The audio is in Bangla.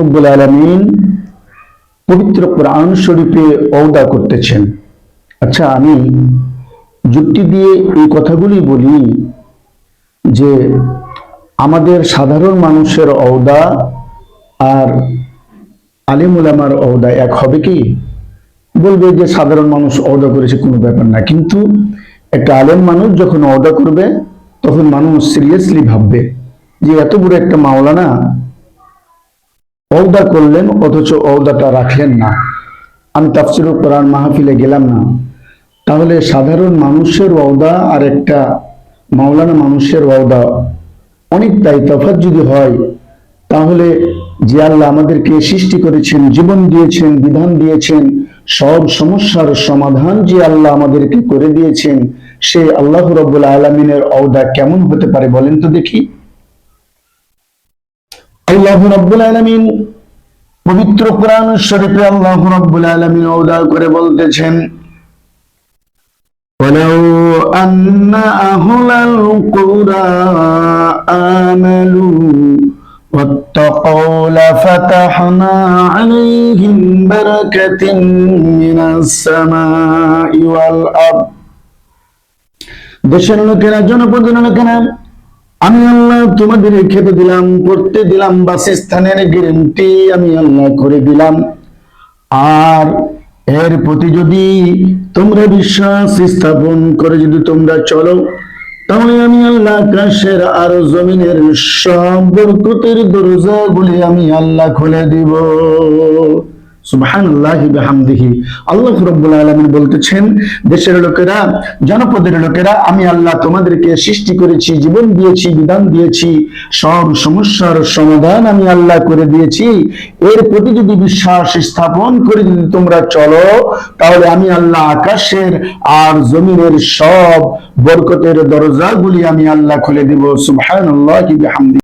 রব্বুল আলমিন পবিত্র কোরআন শরীফে ঔদা করতেছেন। আচ্ছা আমি যুক্তি দিয়ে এই কথাগুলি বলি যে আমাদের সাধারণ মানুষের ঔদা আর আলিমুলামার ঔদা এক হবে কি? বলবে যে সাধারণ মানুষ ঔদা করেছে, কোনো ব্যাপার না। কিন্তু একটা আলেম মানুষ যখন ঔদা করবে, তখন মানুষ সিরিয়াসলি ভাববে যে এত বড় একটা মাওলানা ঔদা করলেন, অথচ ঔদাটা রাখলেন না। আমি তাফসিরুল কোরআন মাহফিলে গেলাম না। তাহলে সাধারণ মানুষের ওয়াদা আর একটা মাওলানা মানুষের ওয়াদা অনেকটাই তফাৎ যদি হয়। তাহলে যে আল্লাহ আমাদেরকে সৃষ্টি করেছেন, জীবন দিয়েছেন, বিধান দিয়েছেন, সব সমস্যার সমাধান যে আল্লাহ আমাদেরকে করে দিয়েছেন, সে আল্লাহ রব্বুল আলমিনের অওদা কেমন হতে পারে বলেন তো দেখি। আল্লাহ রব্বুল আলমিন পবিত্র কোরআন শরীফে আল্লাহ রব্বুল আলমিন অওদা করে বলতেছেন ولو أن أهل القرى آمنوا واتقوا لفتحنا عليهم بركة من السماء والأرض দেশের লোকেরা জনপদের লোকেরা আমি আল্লাহ তোমাদের খেতে দিলাম করতে দিলাম, বাসস্থানের গ্যারেন্টি আমি আল্লাহ করে দিলাম। আর এর প্রতি যদি তোমরা বিশ্বাস স্থাপন করে যদি তোমরা চলো, তাহলে আমি আল্লাহ আকাশের আর জমিনের সব বরকতের দরজাগুলি আমি আল্লাহ খুলে দিব। বলতেছেন, দেশের লোকেরা, জনপদের লোকেরা, আমি আল্লাহ তোমাদেরকে সৃষ্টি করেছি, জীবন দিয়েছি, বিধান দিয়েছি, সব সমস্যার সমাধান আমি আল্লাহ করে দিয়েছি। এর প্রতি যদি বিশ্বাস স্থাপন করে যদি তোমরা চলো, তাহলে আমি আল্লাহ আকাশের আর জমিনের সব বরকতের দরজাগুলি আমি আল্লাহ খুলে দিব। বিহামদিহি।